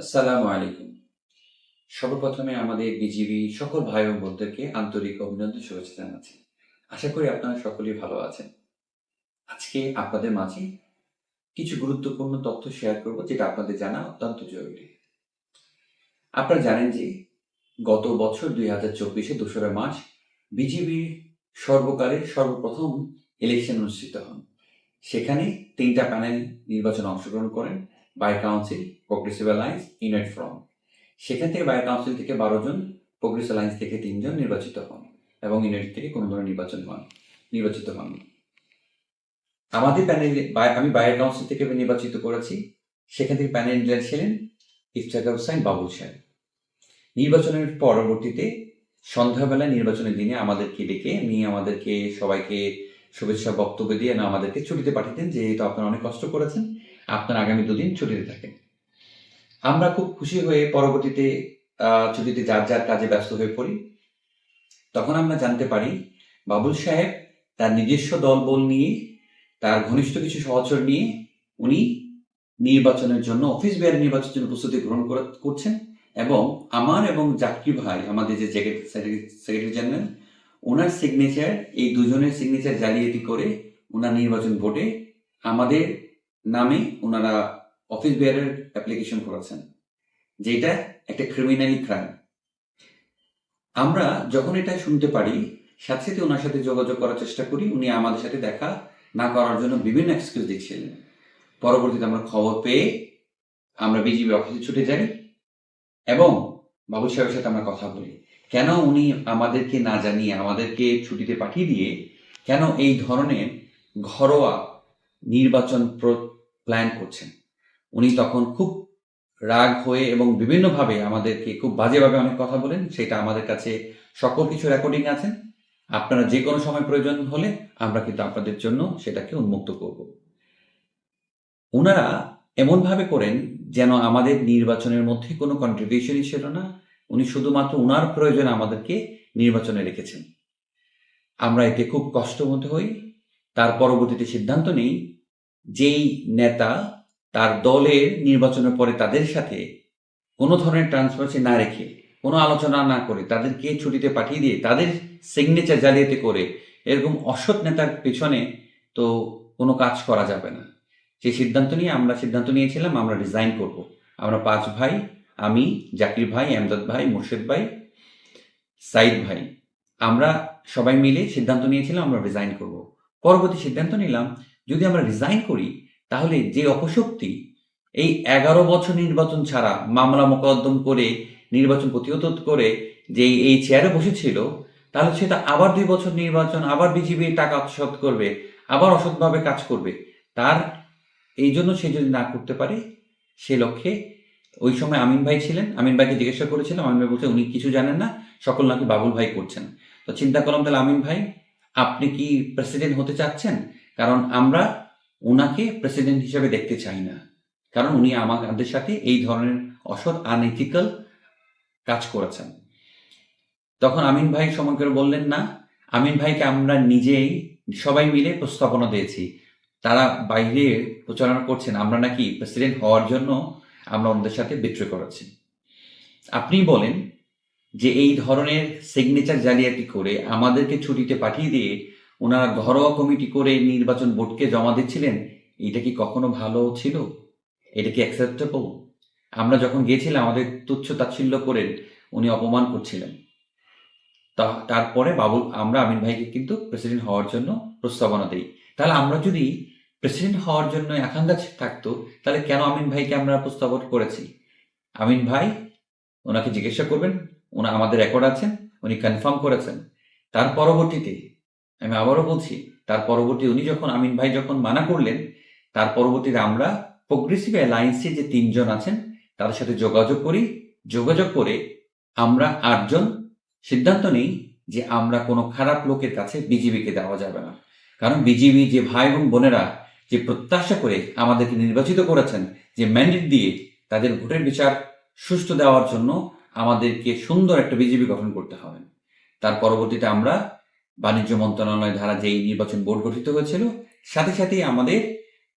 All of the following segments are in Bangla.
আসসালামু আলাইকুম। সর্বপ্রথমে আমাদের বিজিবি সকল ভাই ও বোনদেরকে আন্তরিক অভিনন্দন শুভেচ্ছা জানাচ্ছি। আশা করি আপনারা সকলেই ভালো আছেন। আজকে আপনাদের মাঝে কিছু গুরুত্বপূর্ণ তথ্য শেয়ার করব যেটা আপনাদের জানা অত্যন্ত জরুরি। আপনারা জানেন যে গত বছর দুই হাজার চব্বিশে দোসরা মার্চ বিজিবির সর্বকালের সর্বপ্রথম ইলেকশন অনুষ্ঠিত হন। সেখানে তিনটা প্যানেল নির্বাচনে অংশগ্রহণ করেন। By council progressive alliance unite from সেখান থেকে বাই কাউন্সিল থেকে বারো জন প্রোগ্রেসিভ অ্যালায়েন্স থেকে তিনজন নির্বাচিত হন এবং ইউনাইটেড থেকে কোনো ধরনের নির্বাচন হন, নির্বাচিত হন আমাদের প্যানেলে আমি বায়ার কাউন্সিল থেকে নির্বাচিত করেছি। সেখান থেকে প্যানেল লিডার ছিলেন ইফতেখার হোসাইন বাবুল সাহেব নির্বাচনের পরবর্তীতে সন্ধ্যাবেলায় নির্বাচনের দিনে আমাদেরকে ডেকে নিয়ে আমাদেরকে সবাইকে শুভেচ্ছা বক্তব্য দিয়ে না আমাদেরকে ছুটিতে পাঠাতেন যেহেতু আপনারা অনেক কষ্ট করেছেন। আপনার আগামী দুদিন ছুটিতে থাকেন আমরা খুব খুশি হয়ে পরবর্তীতে ছুটিতে যার যার কাজে ব্যস্ত হয়ে পড়ি। তখন আমরা জানতে পারি, বাবুল সাহেব তার নিজস্ব দলবল নিয়ে, তার ঘনিষ্ঠ কিছু সহচর নিয়ে উনি নির্বাচনের জন্য, অফিস বিহার নির্বাচনের জন্য প্রস্তুতি গ্রহণ করছেন এবং আমার এবং জাকির ভাই, আমাদের যে সেক্রেটারি জেনারেল ওনার সিগনেচার এই দুজনের সিগনেচার জালিয়াতি করে, ওনার নির্বাচন বোর্ডে আমাদের নামে ওনারা অফিস বিয়ারের অ্যাপ্লিকেশন করেছেন, যেটা একটা ক্রিমিনালি ক্রাইম আমরা যখন এটা শুনতে পারি, সাথে সাথে ওনার সাথে যোগাযোগ করার চেষ্টা করি, উনি আমাদের সাথে দেখা না করার জন্য বিভিন্ন এক্সকিউজ দিচ্ছিলেন। পরবর্তীতে আমরা খবর পেয়ে আমরা বিজিবি অফিসে ছুটে যাই এবং বাবু সাহেবের সাথে আমরা কথা বলি। কেন উনি আমাদেরকে না জানিয়ে, আমাদেরকে ছুটিতে পাঠিয়ে দিয়ে কেন এই ধরনের ঘরোয়া নির্বাচন প্ল্যান করছেন। উনি তখন খুব রাগ হয়ে এবং বিভিন্নভাবে আমাদেরকে খুব বাজেভাবে অনেক কথা বলেন, সেটা আমাদের কাছে সকল কিছু রেকর্ডিং আছেন আপনারা যে কোনো সময় প্রয়োজন হলে আমরা কিন্তু আপনাদের জন্য সেটাকে উন্মুক্ত করব। ওনারা এমনভাবে করেন যেন আমাদের নির্বাচনের মধ্যে কোনো কন্ট্রিবিউশনই ছিল না। উনি শুধুমাত্র ওনার প্রয়োজনে আমাদেরকে নির্বাচনে রেখেছেন। আমরা এতে খুব কষ্ট মধ্যে হই। তার পরবর্তীতে সিদ্ধান্ত নেই। যেই নেতা তার দলের নির্বাচনের পরে তাদের সাথে কোনো ধরনের ট্রান্সপারেন্সি না রেখে, কোনো আলোচনা না করে, তাদেরকে ছুটিতে পাঠিয়ে দিয়ে, তাদের সিগনেচার জালিয়াতি করে এরকম অসৎ নেতার পেছনে তো কোনো কাজ করা যাবে না। সেই সিদ্ধান্ত নিয়ে আমরা সিদ্ধান্ত নিয়েছিলাম, আমরা রিজাইন করব। আমরা পাঁচ ভাই, আমি, জাকির ভাই এমদাদ ভাই, মুর্শেদ ভাই, সাইদ ভাই, আমরা সবাই মিলে সিদ্ধান্ত নিয়েছিলাম, আমরা রিজাইন করব। পরবর্তী সিদ্ধান্ত নিলাম, যদি আমরা রিজাইন করি, তাহলে যে অপশক্তি, এই এগারো বছর নির্বাচন ছাড়া, মামলা মোকদ্দম করে, নির্বাচন প্রতিহত করে, যে এই চেয়ারে বসেছিল, তাহলে সেটা আবার দুই বছর নির্বাচন, আবার বিজিবি টাকা আত্মসাৎ করবে, আবার অসৎভাবে কাজ করবে। তার এই জন্য সে যদি না করতে পারে, সে লক্ষ্যে ওই সময় আমিন ভাই ছিলেন। আমিন ভাইকে জিজ্ঞাসা করেছিলাম, আমিন ভাই বলছে, উনি কিছু জানেন না, সকল নাকি বাবুল ভাই করছেন। তো চিন্তা করলাম তাহলে আমিন ভাই আপনি কি প্রেসিডেন্ট হতে চাচ্ছেন? কারণ আমরা ওনাকে প্রেসিডেন্ট হিসেবে দেখতে চাই না। কারণ উনি আমাদের সাথে এই ধরনের অসৎ আনএথিক্যাল কাজ করেছেন। তখন আমিন ভাই সময় করে বললেন, না, আমিন ভাইকে আমরা নিজেই, সবাই মিলে প্রস্তাবনা দিয়েছি। তারা বাইরে প্রচারণা করছেন। আমরা নাকি প্রেসিডেন্ট হওয়ার জন্য আমরা ওনাদের সাথে বিক্রয় করাচ্ছি আপনি বলেন যে এই ধরনের সিগনেচার জালিয়াতি করে আমাদেরকে ছুটিতে পাঠিয়ে দিয়ে ওনারা ঘরোয়া কমিটি করে নির্বাচন বোর্ডকে জমা দিচ্ছিলেন এটা কি কখনো ভালো ছিল? এটা কি অ্যাকসেপ্টেবল আমরা যখন গিয়েছিলাম, আমাদের তুচ্ছ তাচ্ছিল্য করে উনি অপমান করছিলেন। তা, তারপরে বাবুল আমরা আমিন ভাইকে কিন্তু প্রেসিডেন্ট হওয়ার জন্য প্রস্তাবনা দিই। তাহলে আমরা যদি প্রেসিডেন্ট হওয়ার জন্য আকাঙ্ক্ষা থাকতো, তাহলে কেন আমিন ভাইকে আমরা প্রস্তাবন করেছি? আমিন ভাই, ওনাকে জিজ্ঞাসা করবেন ওনা আমাদের রেকর্ড আছেন, উনি কনফার্ম করেছেন। তার পরবর্তীতে, আমি আবারও বলছি, তার পরবর্তী উনি যখন, আমিন ভাই যখন মানা করলেন, তার পরবর্তীতে আমরা প্রোগ্রেসিভ অ্যালায়েন্সে যে তিনজন আছেন, তাদের সাথে যোগাযোগ করি। যোগাযোগ করে আমরা আটজন সিদ্ধান্ত নেই যে আমরা কোনো খারাপ লোকের কাছে বিজিবিকে দেওয়া যাবে না। কারণ বিজিবি যে ভাই এবং বোনেরা যে প্রত্যাশা করে আমাদেরকে নির্বাচিত করেছেন, যে ম্যান্ডেট দিয়ে তাদের ভোটের বিচার সুষ্ঠু দেওয়ার জন্য আমাদেরকে সুন্দর একটা বিজেপি গঠন করতে হবে। তার পরবর্তীতে আমরা বাণিজ্য মন্ত্রণালয় ধারা যেই নির্বাচন বোর্ড গঠিত হয়েছিল, সাথে সাথেই আমাদের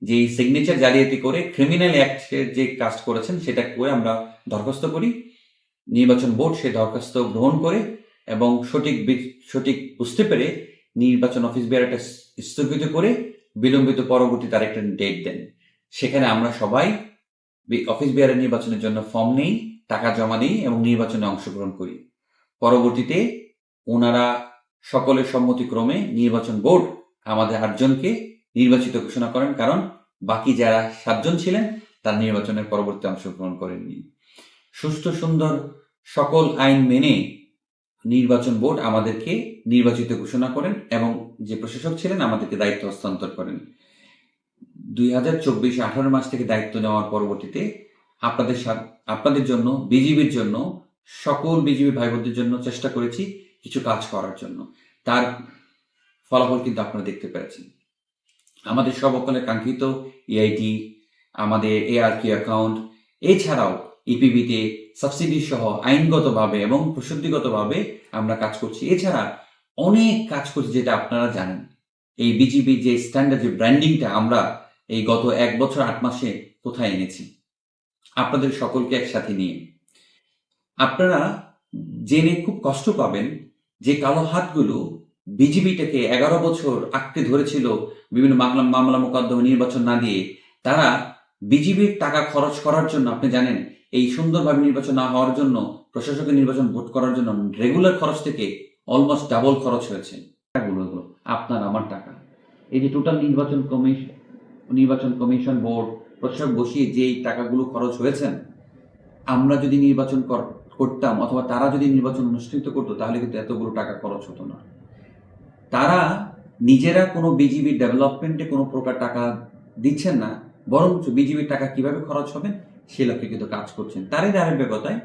যে সিগনেচার জালিয়াতি করে ক্রিমিনাল অ্যাক্টের যে কাজ করেছেন, সেটা করে আমরা দরখাস্ত করি। নির্বাচন বোর্ড সে দরখাস্ত গ্রহণ করে এবং সঠিক সঠিক বুঝতে পেরে নির্বাচন অফিস বিহারটা স্থগিত করে বিলম্বিত পরবর্তী তার একটা ডেট দেন। সেখানে আমরা সবাই অফিস বিহারের নির্বাচনের জন্য ফর্ম নেই। টাকা জমা দিই এবং নির্বাচনে অংশগ্রহণ করি। পরবর্তীতে ওনারা সকলের সম্মতিক্রমে নির্বাচন বোর্ড আমাদের আটজনকে নির্বাচিত ঘোষণা করেন, কারণ বাকি যারা সাতজন ছিলেন, তার নির্বাচনের পরবর্তী অংশগ্রহণ করেননি। সুস্থ সুন্দর সকল আইন মেনে নির্বাচন বোর্ড আমাদেরকে নির্বাচিত ঘোষণা করেন এবং যে প্রশাসক ছিলেন, আমাদেরকে দায়িত্ব হস্তান্তর করেন। দুই হাজার চব্বিশ আঠারো মাস থেকে দায়িত্ব নেওয়ার পরবর্তীতে আপনাদের আপনাদের জন্য, বিজিবির জন্য, সকল বিজিবি ভাই বোনদের জন্য চেষ্টা করেছি কিছু কাজ করার জন্য। তার ফলাফল কিন্তু আপনারা দেখতে পেরেছেন। আমাদের সব সবকলের কাঙ্ক্ষিত এআইটি আমাদের এআরকি অ্যাকাউন্ট এছাড়াও ইপিবিতে সাবসিডি সহ আইনগতভাবে এবং প্রসিদ্ধিগতভাবে আমরা কাজ করছি। এছাড়া অনেক কাজ করছি যেটা আপনারা জানেন। এই বিজিবি যে স্ট্যান্ডার্ড যে ব্র্যান্ডিংটা আমরা এই গত এক বছর আট মাসে কোথায় এনেছি। আপনাদের সকলকে একসাথে নিয়ে। আপনারা জেনে খুব কষ্ট পাবেন যে কালো হাতগুলো বিজিবিটাকে এগারো বছর আঁকড়ে ধরেছিল বিভিন্ন মামলা মামলা মোকদ্দমা নির্বাচন না দিয়ে। তারা বিজিবির টাকা খরচ করার জন্য, আপনি জানেন, এই সুন্দরভাবে নির্বাচন না হওয়ার জন্য, প্রশাসকের নির্বাচন ভোট করার জন্য রেগুলার খরচ থেকে অলমোস্ট ডাবল খরচ হয়েছে। আপনার, আমার টাকা। এই যে টোটাল নির্বাচন কমিশন নির্বাচন কমিশন বোর্ড প্রশাসক বসিয়ে যেই টাকাগুলো খরচ হয়েছেন আমরা যদি নির্বাচন কর- করতাম অথবা তারা যদি নির্বাচন অনুষ্ঠিত করতো, তাহলে কিন্তু এতগুলো টাকা খরচ হতো না। তারা নিজেরা কোনো বিজিবি ডেভেলপমেন্টে কোনো প্রকার টাকা দিচ্ছেন না, বরঞ্চ বিজিবির টাকা কীভাবে খরচ হবে সে লক্ষ্যে কিন্তু কাজ করছেন। তারই ধারাবাহিকতায়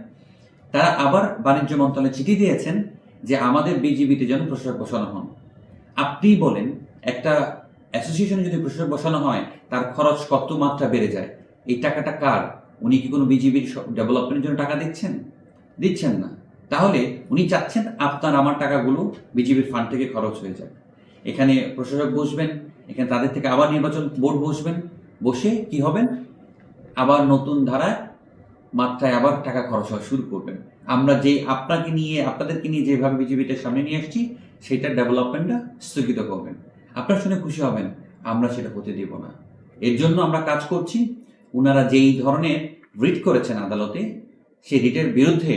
তারা আবার বাণিজ্য মন্ত্রণালয়ে চিঠি দিয়েছেন যে আমাদের বিজিবিতে যেন প্রশাসক বসানো হন। আপনি বলেন, একটা অ্যাসোসিয়েশনে যদি প্রশাসক বসানো হয়, তার খরচ কত মাত্রা বেড়ে যায়? এই টাকাটা কার? উনি কি কোনো বিজিবির ডেভেলপমেন্টের জন্য টাকা দিচ্ছেন? দিচ্ছেন না। তাহলে উনি চাচ্ছেন আপনার, আমার টাকাগুলো বিজিবির ফান্ড থেকে খরচ হয়ে যায় এখানে প্রশাসক বসবেন, এখানে তাদের থেকে আবার নির্বাচন বোর্ড বসবেন। বসে কি হবেন? আবার নতুন ধারায় মাত্রায় আবার টাকা খরচ হওয়া শুরু করবেন। আমরা যে আপনাকে নিয়ে, আপনাদেরকে নিয়ে যেভাবে বিজেপিটা সামনে নিয়ে আসছি, সেটার ডেভেলপমেন্টটা স্থগিত করবেন। আপনারা শুনে খুশি হবেন, আমরা সেটা হতে দেব না। এর জন্য আমরা কাজ করছি ওনারা যেই ধরনের রিট করেছেন আদালতে সেই রিটের বিরুদ্ধে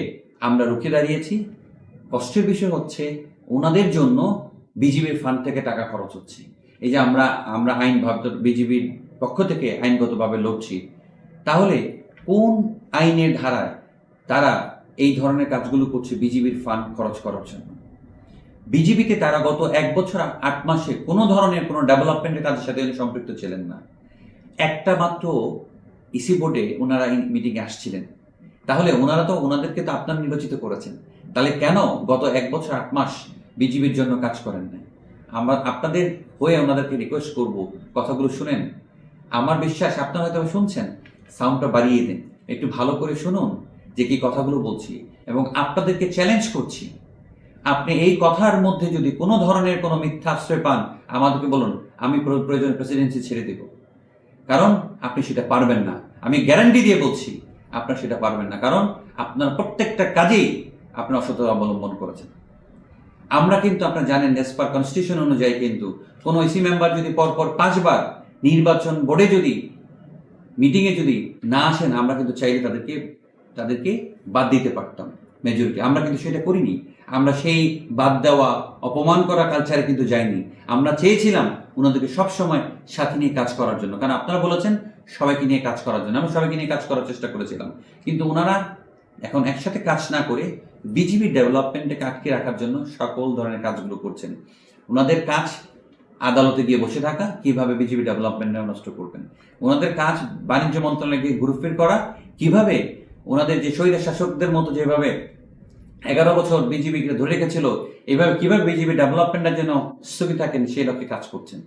আমরা রুখে দাঁড়িয়েছি। কষ্টের বিষয় হচ্ছে ওনাদের জন্য বিজিবির ফান্ড থেকে টাকা খরচ হচ্ছে। এই যে আমরা আমরা আইন ভাবতে, বিজিবির পক্ষ থেকে আইনগতভাবে লড়ছি, তাহলে কোন আইনের ধারায় তারা এই ধরনের কাজগুলো করছে বিজিবির ফান্ড খরচ করার জন্য? বিজিবিতে তারা গত এক বছর আট মাসে কোনো ধরনের কোনো ডেভেলপমেন্টের কাজের সাথে উনি সম্পৃক্ত ছিলেন না। একটা মাত্র ইসি বোর্ডে ওনারা মিটিংয়ে আসছিলেন। তাহলে ওনারা তো ওনাদেরকে তো আপনার নির্বাচিত করেছেন। তাহলে কেন গত এক বছর আট মাস বিজিবির জন্য কাজ করেন না আমরা, আপনাদের হয়ে ওনাদেরকে রিকোয়েস্ট করব, কথাগুলো শুনেন। আমার বিশ্বাস, আপনারা হয়তো শুনছেন সাউন্ডটা বাড়িয়ে দিন। একটু ভালো করে শুনুন যে কি কথাগুলো বলছি এবং আপনাদেরকে চ্যালেঞ্জ করছি। আপনি এই কথার মধ্যে যদি কোনো ধরনের কোনো মিথ্যা আশ্রয় পান, আমাদেরকে বলুন, আমি প্রয়োজন প্রেসিডেন্সি ছেড়ে দেব। কারণ আপনি সেটা পারবেন না। আমি গ্যারান্টি দিয়ে বলছি, আপনার সেটা পারবেন না। কারণ আপনার প্রত্যেকটা কাজেই আপনি অসততা অবলম্বন করেছেন। আমরা কিন্তু, আপনারা জানেন এস পার কনস্টিটিউশন অনুযায়ী কিন্তু কোনো ইসি মেম্বার যদি পরপর পাঁচবার নির্বাচন বোর্ডে যদি মিটিংয়ে যদি না আসেন, আমরা কিন্তু চাইলে তাদেরকে তাদেরকে বাদ দিতে পারতাম মেজরিটি আমরা কিন্তু সেটা করিনি। আমরা সেই বাদ দেওয়া, অপমান করা কালচারে কিন্তু যাইনি। আমরা চেয়েছিলাম ওনাদেরকে সবসময় সাথে নিয়ে কাজ করার জন্য। কারণ আপনারা বলেছেন সবাইকে নিয়ে কাজ করার জন্য। আমরা সবাইকে নিয়ে কাজ করার চেষ্টা করেছিলাম। কিন্তু ওনারা এখন একসাথে কাজ না করে বিজিবি ডেভেলপমেন্টকে আটকে রাখার জন্য সকল ধরনের কাজগুলো করছেন। ওনাদের কাজ আদালতে গিয়ে বসে থাকা, কীভাবে বিজিবি ডেভেলপমেন্ট নষ্ট করবেন? ওনাদের কাজ বাণিজ্য মন্ত্রণালয়ে গিয়ে ঘুরফির করা, কীভাবে ওনাদের যে শহীদ শাসকদের মতো যেভাবে এগারো বছর বিজিবিকে ধরে রেখেছিল। এভাবে কীভাবে বিজিবি ডেভেলপমেন্টের জন্য স্থগিত থাকেন সেই লক্ষ্যে কাজ করছেন।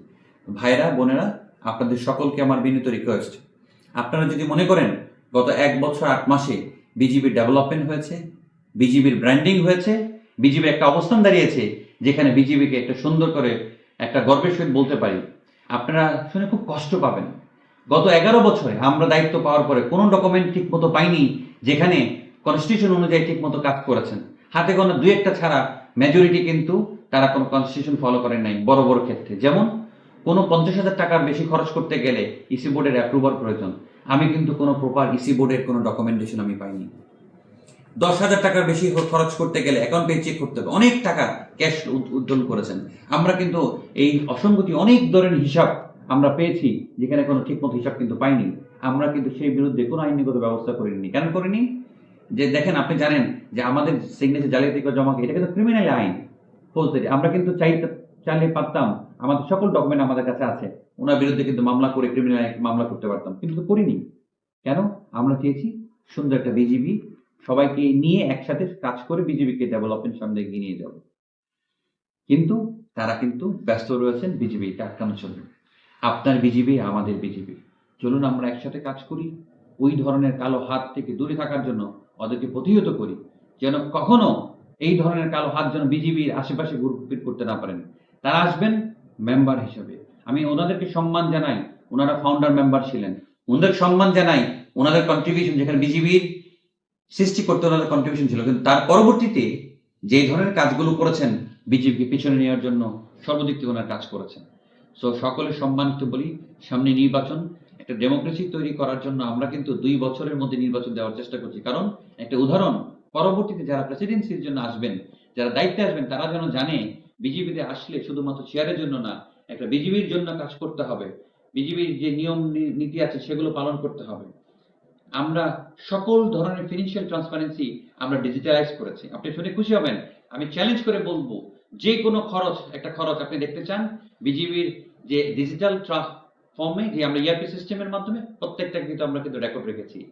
ভাইরা বোনেরা, আপনাদের সকলকে আমার বিনীত রিকোয়েস্ট আপনারা যদি মনে করেন, গত এক বছর আট মাসে বিজিবির ডেভেলপমেন্ট হয়েছে, বিজিবির ব্র্যান্ডিং হয়েছে, বিজিবি একটা অবস্থান দাঁড়িয়েছে যেখানে বিজিবিকে একটা সুন্দর করে একটা গর্বের সহিত বলতে পারি। আপনারা শুনে খুব কষ্ট পাবেন। গত এগারো বছরে আমরা দায়িত্ব পাওয়ার পরে কোনো ডকুমেন্ট ঠিক মতো পাইনি যেখানে কনস্টিটিউশন অনুযায়ী ঠিক মতো কাজ করেছেন। হাতে গোনা দুই একটা ছাড়া মেজরিটি কিন্তু তারা কোনো কনস্টিটিউশন ফলো করেন নাই, বড় বড় ক্ষেত্রে। যেমন, কোনো পঞ্চাশ হাজার টাকার বেশি খরচ করতে গেলে ইসি বোর্ডের অ্যাপ্রুভাল প্রয়োজন। আমি কিন্তু কোনো প্রপার ইসি বোর্ডের কোনো ডকুমেন্টেশন আমি পাইনি। দশ হাজার টাকার বেশি খরচ করতে গেলে অ্যাকাউন্ট পে চেক করতে হবে। অনেক টাকা ক্যাশ উজ্জ্বল করেছেন। আমরা কিন্তু এই অসঙ্গতি অনেক ধরনের হিসাব আমরা পেয়েছি, যেখানে কোনো ঠিকমতো হিসাব কিন্তু পাইনি। আমরা কিন্তু সেই বিরুদ্ধে কোনো আইনগত ব্যবস্থা করিনি। কেন করিনি? যে দেখেন, আপনি জানেন যে আমাদের সিগনেচার জালিয়াতি করে জমা এটা কিন্তু ক্রিমিনাল আইন ফৌজদারি আমরা কিন্তু চাইতে চাইলে পারতাম, আমাদের সকল ডকুমেন্ট আমাদের কাছে আছে। ওনার বিরুদ্ধে কিন্তু মামলা করে ক্রিমিনাল মামলা করতে পারতাম, কিন্তু করিনি। কেন? আমরা চেয়েছি সুন্দর একটা বিজিবি সবাইকে নিয়ে একসাথে কাজ করে বিজেপিকে ডেভেলপমেন্ট সামনে এগিয়ে নিয়ে যাব। কিন্তু তারা কিন্তু ব্যস্ত রয়েছেন বিজেপি আটকানোর জন্য। আপনার বিজেপি আমাদের বিজেপি চলুন আমরা একসাথে কাজ করি। ওই ধরনের কালো হাত থেকে দূরে থাকার জন্য ওদেরকে প্রতিহত করি, যেন কখনো এই ধরনের কালো হাত যেন বিজেপির আশেপাশে ঘুরপিট করতে না পারেন। তারা আসবেন মেম্বার হিসেবে। আমি ওনাদেরকে সম্মান জানাই, ওনারা ফাউন্ডার মেম্বার ছিলেন। ওনাদের সম্মান জানাই, ওনাদের কন্ট্রিবিউশন যেখানে বিজেপির সৃষ্টি করতে ওনাদের কন্ট্রিবিউশন ছিল। কিন্তু তার পরবর্তীতে যে ধরনের কাজগুলো করেছেন বিজেপিকে পিছনে নেওয়ার জন্য সর্বদিক থেকে ওনার কাজ করেছেন। সো সকলের সম্মানিত বলি, সামনে নির্বাচন একটা ডেমোক্রেসি তৈরি করার জন্য আমরা কিন্তু দুই বছরের মধ্যে নির্বাচন দেওয়ার চেষ্টা করছি। কারণ একটা উদাহরণ, পরবর্তীতে যারা প্রেসিডেন্সির জন্য আসবেন, যারা দায়িত্বে আসবেন, তারা যেন জানে, বিজেপিতে আসলে শুধুমাত্র চেয়ারের জন্য না, একটা বিজেপির জন্য কাজ করতে হবে। বিজেপির যে নিয়ম নীতি আছে, সেগুলো পালন করতে হবে। আমরা সকল ধরনের ফিনান্সিয়াল ট্রান্সপারেন্সি আমরা ডিজিটালাইজ করেছি। আপনি শুনে খুশি হবেন, আমি চ্যালেঞ্জ করে বলব, যে কোনো খরচ, একটা খরচ আপনি দেখতে চান বিজিবির যে ডিজিটাল ফর্মে যে আমরা ইআরপি সিস্টেমের মাধ্যমে প্রত্যেকটা কিন্তু আমরা কিন্তু রেকর্ড রেখেছি।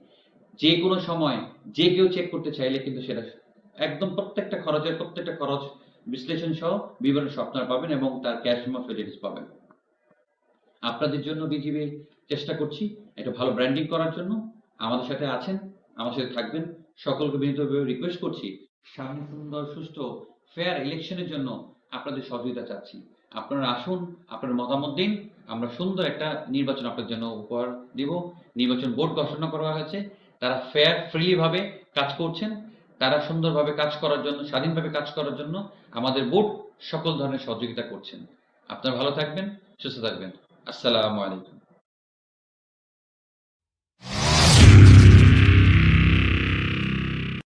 যে কোনো সময়, যে কেউ চেক করতে চাইলে কিন্তু সেটা একদম প্রত্যেকটা খরচের প্রত্যেকটা খরচ বিশ্লেষণ সহ বিবরণ সহ আপনারা পাবেন এবং তার ক্যাশ ফেসিলিটিস পাবেন। আপনাদের জন্য বিজিবি চেষ্টা করছি একটা ভালো ব্র্যান্ডিং করার জন্য। আমাদের সাথে আছেন আমার সাথে থাকবেন। সকলকে বিনীতভাবে রিকোয়েস্ট করছি, সামনে সুন্দর, সুষ্ঠু ফেয়ার ইলেকশনের জন্য আপনাদের সহযোগিতা চাচ্ছি। আপনারা আসুন, আপনার মতামত দিন। আমরা সুন্দর একটা নির্বাচন আপনার জন্য উপহার দিব। নির্বাচন বোর্ড ঘোষণা করা হয়েছে। তারা ফেয়ার ফ্রিলি ভাবে কাজ করছেন। তারা সুন্দরভাবে কাজ করার জন্য, স্বাধীনভাবে কাজ করার জন্য আমাদের বোর্ড সকল ধরনের সহযোগিতা করছেন। আপনারা ভালো থাকবেন, সুস্থ থাকবেন। আসসালামু আলাইকুম।